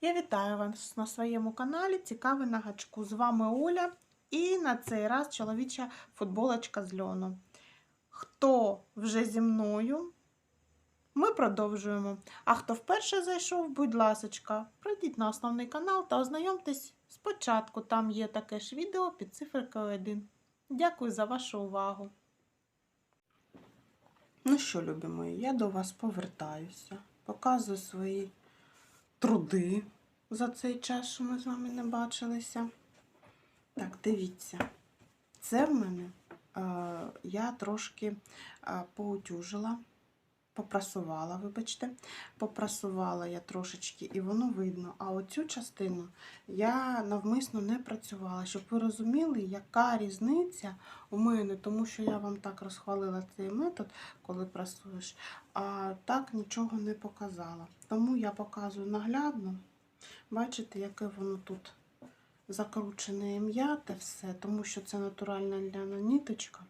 Я вітаю вас на своєму каналі Цікавий на гачку. З вами Оля і на цей раз чоловіча футболочка з льону. Хто вже зі мною? Ми продовжуємо. А хто вперше зайшов, будь ласочка, пройдіть на основний канал та ознайомтесь спочатку. Там є таке ж відео під циферкою 1. Дякую за вашу увагу. Ну що, любі мої, я до вас повертаюся, показую свої труди за цей час, що ми з вами не бачилися. Так, дивіться. Це в мене е, я трошки е, поутюжила, попрасувала, вибачте, попрасувала я трошечки, і воно видно. А оцю частину я навмисно не працювала, щоб ви розуміли, яка різниця у мене, тому що я вам так розхвалила цей метод, коли прасуєш, а так нічого не показала. Тому я показую наглядно. Бачите, яке воно тут закручене м'яте все, тому що це натуральна ляна ніточка.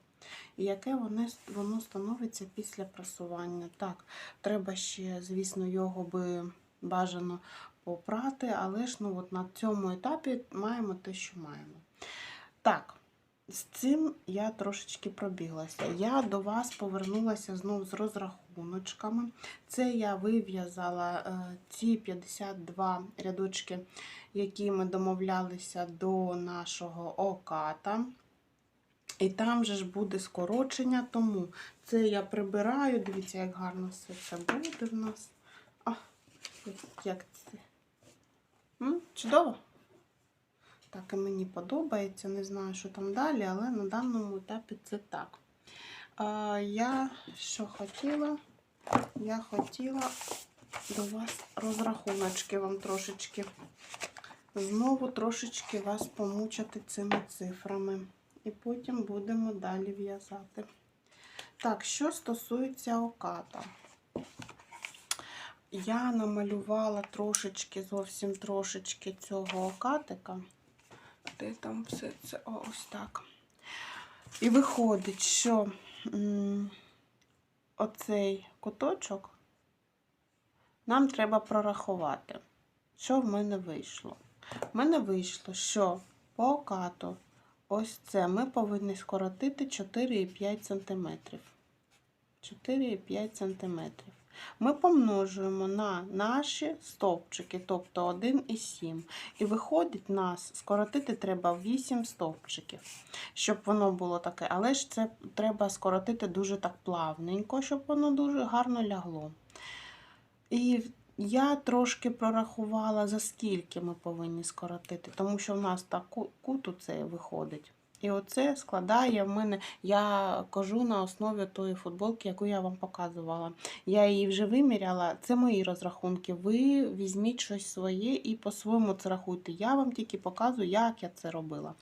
І яке воно, воно становиться після прасування. Так, треба ще, звісно, його би бажано попрати, але ж ну, от на цьому етапі маємо те, що маємо. Так, з цим я трошечки пробіглася. Я до вас повернулася знову з розрахуночками. Це я вив'язала е, ці 52 рядочки, які ми домовлялися до нашого оката. І там же ж буде скорочення, тому це я прибираю. Дивіться, як гарно все це буде в нас. А, як це? М? Чудово? Так, і мені подобається. Не знаю, що там далі, але на даному етапі це так. Я що хотіла? Я хотіла до вас розрахуночки вам трошечки. Знову трошечки вас помучити цими цифрами. І потім будемо далі в'язати. Так, що стосується оката. Я намалювала трошечки, зовсім трошечки цього окатика. Де там все це? О, ось так. І виходить, що оцей куточок нам треба прорахувати. Що в мене вийшло? В мене вийшло, що по окату ось це ми повинні скоротити 4,5 см. 4,5 см. Ми помножуємо на наші стовпчики, тобто 1,7. І виходить, нас скоротити треба 8 стовпчиків, щоб воно було таке. Але ж це треба скоротити дуже так плавненько, щоб воно дуже гарно лягло. І я трошки прорахувала, за скільки ми повинні скоротити, тому що в нас так кут оцей виходить. І оце складає в мене, я кажу на основі тої футболки, яку я вам показувала. Я її вже виміряла, це мої розрахунки. Ви візьміть щось своє і по-своєму це рахуйте. Я вам тільки показую, як я це робила.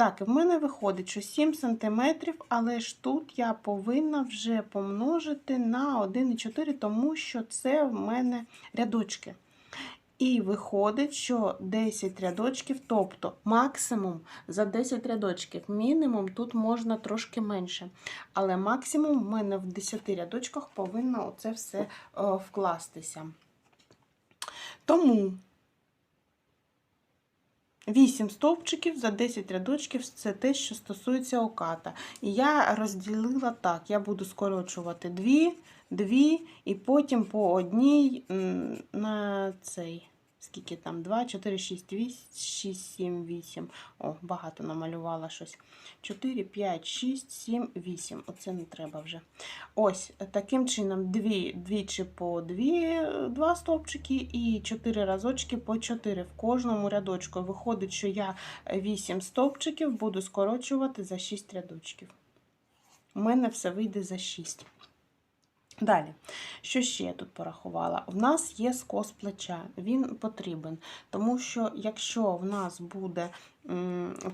Так, в мене виходить, що 7 см, але ж тут я повинна вже помножити на 1,4, тому що це в мене рядочки. І виходить, що 10 рядочків, тобто максимум за 10 рядочків, мінімум тут можна трошки менше. Але максимум в мене в 10 рядочках повинно оце все о, вкластися. Тому 8 стовпчиків за 10 рядочків це те, що стосується оката. І я розділила так: я буду скорочувати 2, 2 і потім по одній на цей. Скільки там? 2, 4, 6, 8, 6, 7, 8. О, багато намалювала щось. 4, 5, 6, 7, 8. Оце не треба вже. Ось, таким чином, дві, двічі по 2, 2 стовпчики і 4 разочки по 4 в кожному рядочку. Виходить, що я 8 стовпчиків буду скорочувати за 6 рядочків. У мене все вийде за 6. Далі, що ще я тут порахувала? У нас є скос плеча, він потрібен, тому що якщо в нас буде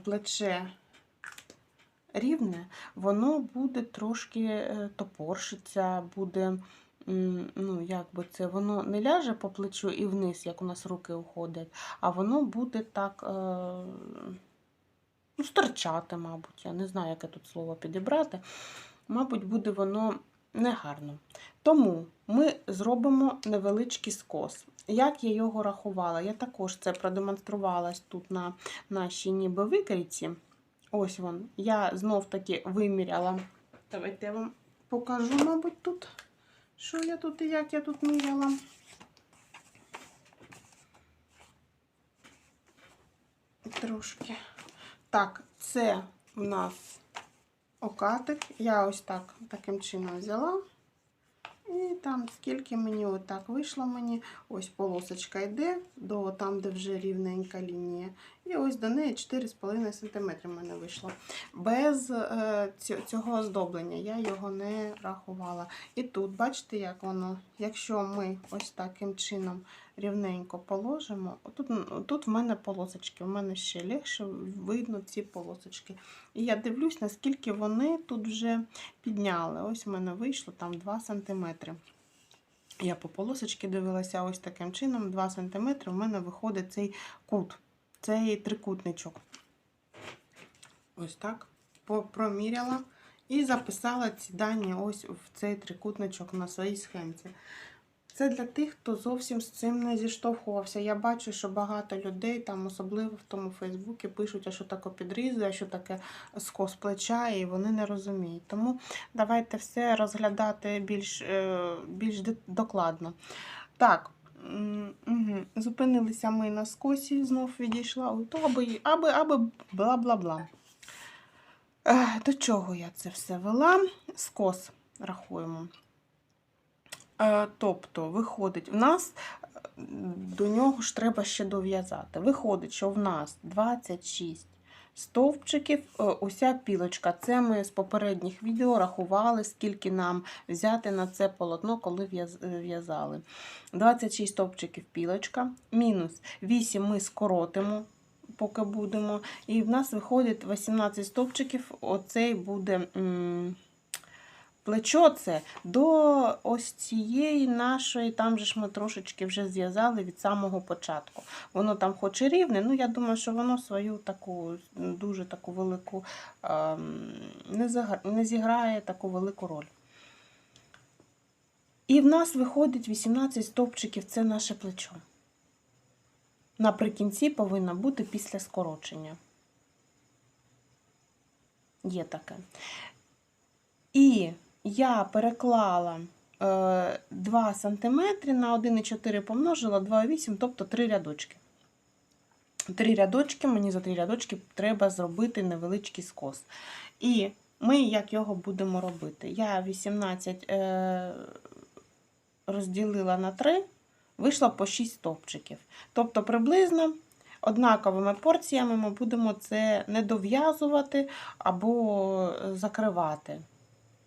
плече рівне, воно буде трошки е, топоршиться, буде, ну, як би це, воно не ляже по плечу і вниз, як у нас руки уходять, а воно буде так е, ну, стирчати, мабуть. Я не знаю, яке тут слово підібрати. Мабуть, буде воно негарно. Тому ми зробимо невеличкий скос. Як я його рахувала? Я також це продемонструвала тут на нашій ніби викрійці. Ось вон. Я знов таки виміряла. Давайте я вам покажу, мабуть, тут, що я тут і як я тут міряла. Трошки. Так, це в нас окатик. Я ось так таким чином взяла. І там скільки мені отак вийшло мені, ось полосочка йде до там, де вже рівненька лінія. І ось до неї 4,5 см мене вийшло. Без е, цього оздоблення я його не рахувала. І тут, бачите, як воно, якщо ми ось таким чином рівненько положимо, тут, тут в мене полосочки, в мене ще легше видно ці полосочки. І я дивлюсь, наскільки вони тут вже підняли. Ось в мене вийшло там 2 см. Я по полосочці дивилася ось таким чином, 2 см в мене виходить цей кут, цей трикутничок. Ось так проміряла і записала ці дані ось в цей трикутничок на своїй схемці. Це для тих, хто зовсім з цим не зіштовхувався. Я бачу, що багато людей, там, особливо в тому Фейсбуці, пишуть, а що таке підрізи, а що таке скос плеча, і вони не розуміють. Тому давайте все розглядати більш, е, більш докладно. Так, угу. зупинилися ми на скосі, знов відійшла. Ой, то аби, аби, аби бла-бла-бла. До чого я це все вела? Скос рахуємо. Е, Тобто, виходить, в нас е, до нього ж треба ще дов'язати. Виходить, що в нас 26 стовпчиків, е, уся пілочка. Це ми з попередніх відео рахували, скільки нам взяти на це полотно, коли в'язали. 26 стовпчиків пілочка, мінус 8 ми скоротимо. Поки будемо. І в нас виходить 18 стовпчиків. Оцей буде м, плечо це до ось цієї нашої, там же ж ми трошечки вже зв'язали від самого початку. Воно там хоч і рівне, ну я думаю, що воно свою таку дуже таку велику ем, не, зіграє таку велику роль. І в нас виходить 18 стовпчиків, це наше плечо. Наприкінці повинна бути після скорочення. Є таке. І я переклала е, 2 см на 1,4 помножила 2,8, тобто 3 рядочки. Три рядочки, мені за три рядочки треба зробити невеличкий скос. І ми як його будемо робити? Я 18 е, розділила на 3, вийшло по 6 стовпчиків. Тобто приблизно однаковими порціями ми будемо це не дов'язувати або закривати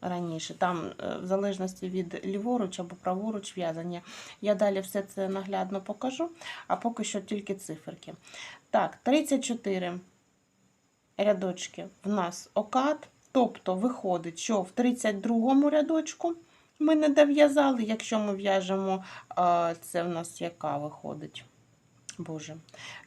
раніше. Там, е, в залежності від ліворуч або праворуч в'язання. Я далі все це наглядно покажу, а поки що тільки циферки. Так, 34 рядочки в нас окат. Тобто виходить, що в 32 рядочку ми не дов'язали. Якщо ми в'яжемо, це в нас яка виходить? Боже.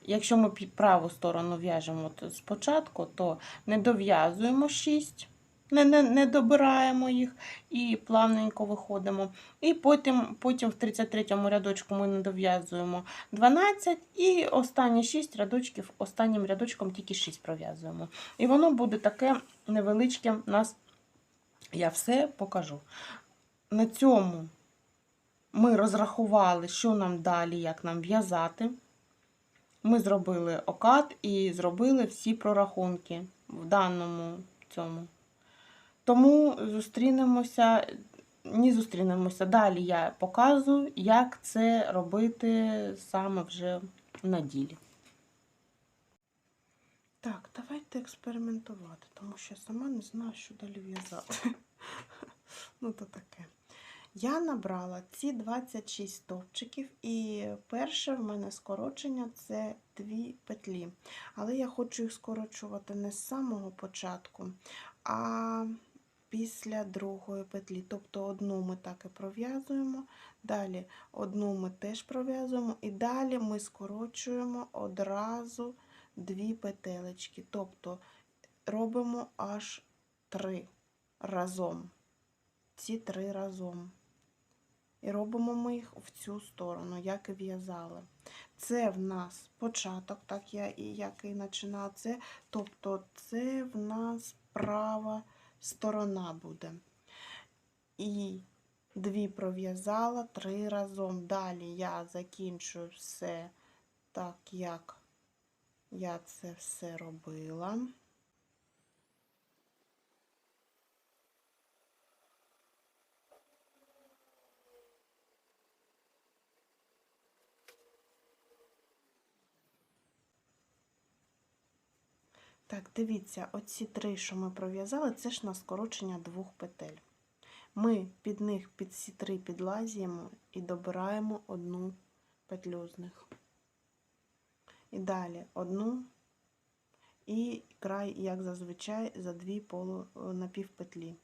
Якщо ми праву сторону в'яжемо спочатку, то не дов'язуємо 6, не, не, не добираємо їх і плавненько виходимо. І потім, потім в 33 рядочку ми не дов'язуємо 12, і останні 6 рядочків, останнім рядочком тільки 6 пров'язуємо. І воно буде таке невеличке у нас. Я все покажу. На цьому ми розрахували, що нам далі, як нам в'язати. Ми зробили окат і зробили всі прорахунки в даному цьому. Тому зустрінемося, не зустрінемося. Далі я показую, як це робити саме вже на ділі. Так, давайте експериментувати, тому що я сама не знаю, що далі в'язати. Ну, то таке. Я набрала ці 26 стовпчиків, і перше в мене скорочення це дві петлі. Але я хочу їх скорочувати не з самого початку, а після другої петлі. Тобто одну ми так і пров'язуємо, далі одну ми теж пров'язуємо, і далі ми скорочуємо одразу дві петелечки. Тобто робимо аж три разом ці три разом. І робимо ми їх в цю сторону, як і в'язали. Це в нас початок, так я і як і починала це. Тобто це в нас права сторона буде. І дві пров'язала три разом. Далі я закінчую все так, як я це все робила. Так, дивіться, оці три, що ми пров'язали, це ж на скорочення двох петель. Ми під них під ці три підлазуємо і добираємо одну петлю з них. І далі одну і край, як зазвичай, за дві полу напівпетлі.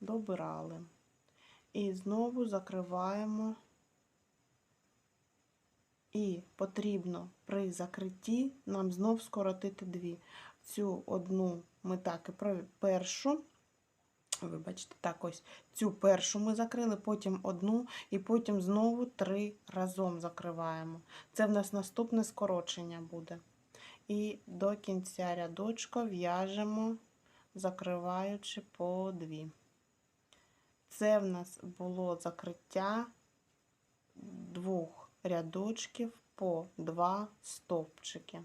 Добирали. І знову закриваємо. І потрібно при закритті нам знов скоротити дві. Цю одну ми так і про першу, вибачте, так ось цю першу ми закрили, потім одну, і потім знову три разом закриваємо. Це в нас наступне скорочення буде. І до кінця рядочка в'яжемо, закриваючи по дві. Це в нас було закриття двох рядочків по два стовпчики.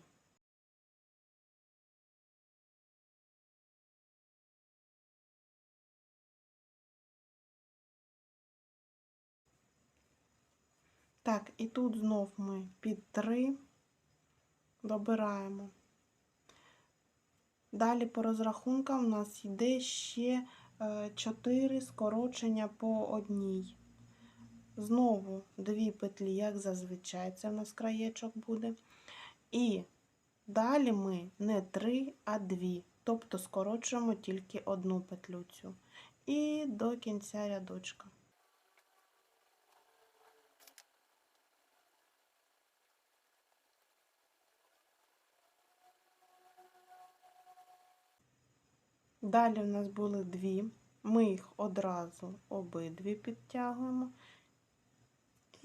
Так, і тут знов ми під три добираємо. Далі по розрахункам у нас йде ще 4 скорочення по одній. Знову дві петлі, як зазвичай, це в нас краєчок буде. І далі ми не три, а дві. Тобто скорочуємо тільки одну петлю цю. І до кінця рядочка. Далі в нас були дві. Ми їх одразу обидві підтягуємо.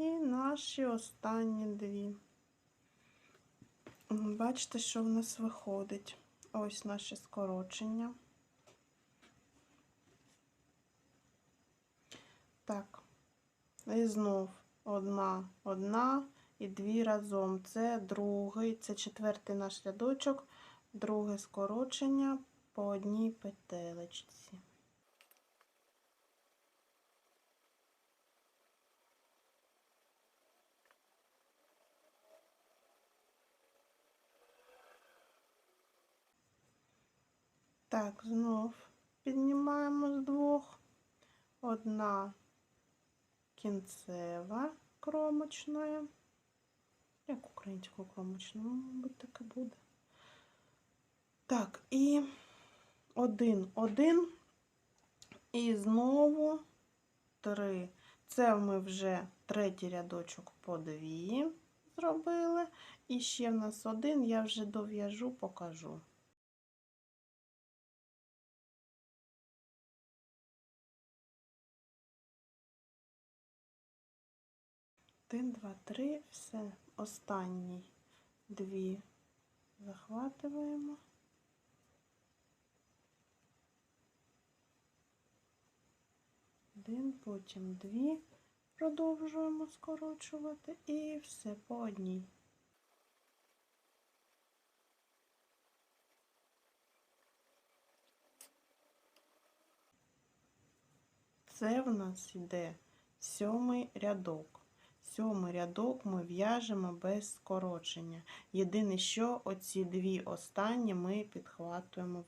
І наші останні дві. Бачите, що в нас виходить? Ось наше скорочення. Так, і знов одна, одна і дві разом. Це другий, це четвертий наш рядочок, друге скорочення по одній петелечці. Так, знов піднімаємо з двох. Одна кінцева кромочна. Як українською кромочна, ну, мабуть, таке буде. Так, і один, один. І знову три. Це ми вже третій рядочок по дві зробили. І ще в нас один, я вже дов'яжу, покажу. Один, два, три, все. Останній дві захватуємо. Один, потім дві продовжуємо скорочувати і все по одній. Це в нас йде сьомий рядок. Сьомий рядок ми в'яжемо без скорочення. Єдине, що оці дві останні ми підхватуємо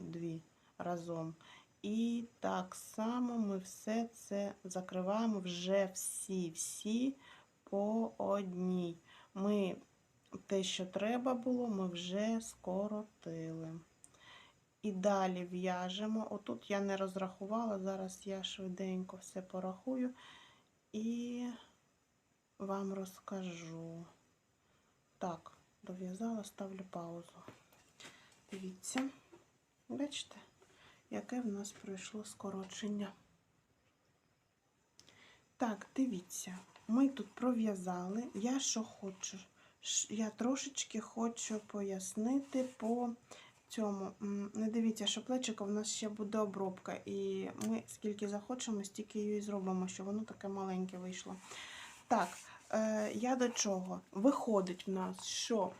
дві разом. І так само ми все це закриваємо вже всі-всі по одній. Ми те, що треба було, ми вже скоротили. І далі в'яжемо. Отут я не розрахувала, зараз я швиденько все порахую і вам розкажу. Так, дов'язала, ставлю паузу. Дивіться, бачите? яке в нас пройшло скорочення. Так, дивіться, ми тут пров'язали. Я що хочу? Я трошечки хочу пояснити по цьому. Не дивіться, що плечико в нас ще буде обробка. І ми скільки захочемо, стільки її зробимо, що воно таке маленьке вийшло. Так, е, я до чого? Виходить в нас, що.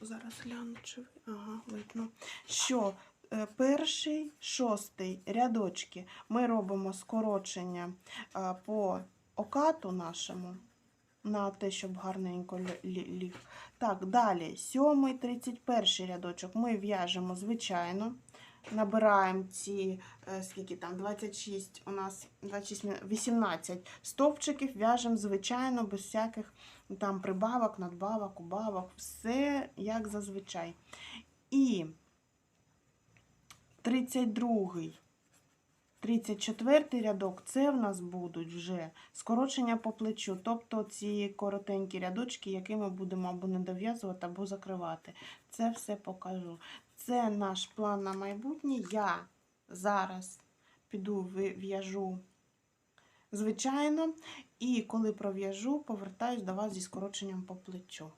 Зараз гляну, чи ага, видно. Що е, перший, шостий рядочки ми робимо скорочення е, по окату нашому на те, щоб гарненько лі- лі- ліг. Так, далі, сьомий, тридцять перший рядочок ми в'яжемо звичайно. Набираємо ці, е, скільки там, 26, у нас 26, 18 стовпчиків, в'яжемо звичайно, без всяких там прибавок, надбавок, убавок, все як зазвичай. І 32 34 рядок це в нас будуть вже скорочення по плечу, тобто ці коротенькі рядочки, які ми будемо або не дов'язувати, або закривати. Це все покажу. Це наш план на майбутнє. Я зараз піду в'яжу звичайно, і коли пров'яжу, повертаюсь до вас зі скороченням по плечу.